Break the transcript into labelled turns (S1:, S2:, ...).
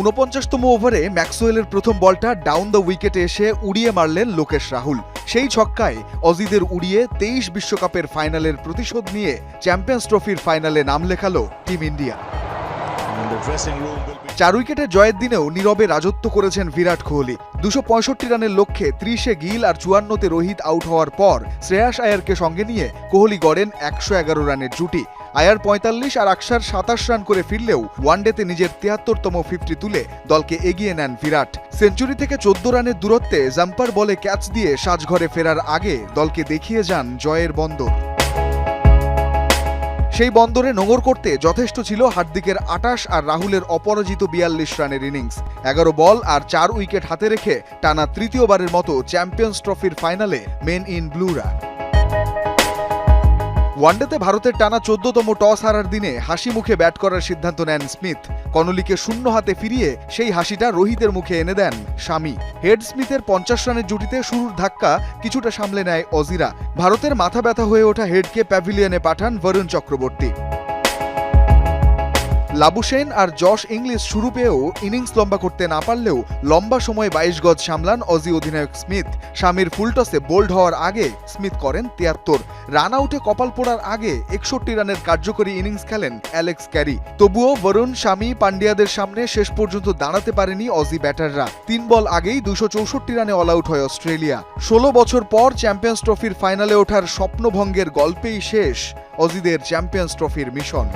S1: উনপঞ্চাশতম ওভারে ম্যাক্সওয়েলের প্রথম বলটা ডাউন দ্য উইকেটে এসে উড়িয়ে মারলেন লোকেশ রাহুল। সেই ছক্কায় অজিদের উড়িয়ে তেইশ বিশ্বকাপের ফাইনালের প্রতিশোধ নিয়ে চ্যাম্পিয়ন্স ট্রফির ফাইনালে নাম লেখালো টিম ইন্ডিয়া. চার উইকেটের জয়ের দিনেও নীরবে রাজত্ব করেছেন বিরাট কোহলি। দুশো পঁয়ষট্টি রানের লক্ষ্যে ত্রিশে গিল আর চুয়ান্নতে রোহিত আউট হওয়ার পর শ্রেয়াস আয়ারকে সঙ্গে নিয়ে কোহলি গড়েন একশো এগারো রানের জুটি। আয়ার পঁয়তাল্লিশ আর আকসার সাতাশ রান করে ফিরলেও ওয়ানডেতে নিজের তিয়াত্তরতম ফিফটি তুলে দলকে এগিয়ে নেন বিরাট। সেঞ্চুরি থেকে চোদ্দ রানের দূরত্বে জাম্পার বলে ক্যাচ দিয়ে সাজঘরে ফেরার আগে দলকে দেখিয়ে যান জয়ের বন্দর। সেই বন্দরে নোঙর করতে যথেষ্ট ছিল হার্দিকের আটাশ আর রাহুলের অপরাজিত বিয়াল্লিশ রানের ইনিংস। এগারো বল আর চার উইকেট হাতে রেখে টানা তৃতীয়বারের মতো চ্যাম্পিয়ন্স ট্রফির ফাইনালে মেন ইন ব্লুরা। ওয়ানডেতে ভারতের টানা চোদ্দতম টস হারার দিনে হাসি মুখে ব্যাট করার সিদ্ধান্ত নেন স্মিথ। কনলিকে শূন্য হাতে ফিরিয়ে সেই হাসিটা রোহিতের মুখে এনে দেন স্বামী হেড স্মিথের পঞ্চাশ রানের জুটিতে শুরুর ধাক্কা কিছুটা সামলে নেয় অজিরা। ভারতের মাথা ব্যথা হয়ে ওঠা হেডকে প্যাভিলিয়নে পাঠান বরুণ চক্রবর্তী। লাবুসেন আর যশ ইংলিশ শুরু পেয়েও ইনিংস লম্বা করতে না পারলেও লম্বা সময় বাইশ গজ সামলান অজি অধিনায়ক স্মিথ। স্বামীর ফুলটসে বোল্ড হওয়ার আগে স্মিথ করেন তিয়াত্তর। রান আউটে কপাল পোড়ার আগে একষট্টি রানের কার্যকরী ইনিংস খেলেন অ্যালেক্স ক্যারি। তবুও বরুণ স্বামী পান্ডিয়াদের সামনে শেষ পর্যন্ত দাঁড়াতে পারেনি অজি ব্যাটাররা। তিন বল আগেই দুশো চৌষট্টি রানে অল আউট হয় অস্ট্রেলিয়া। ষোলো বছর পর চ্যাম্পিয়ন্স ট্রফির ফাইনালে ওঠার স্বপ্নভঙ্গের গল্পেই শেষ অজিদের চ্যাম্পিয়ন্স ট্রফির মিশন।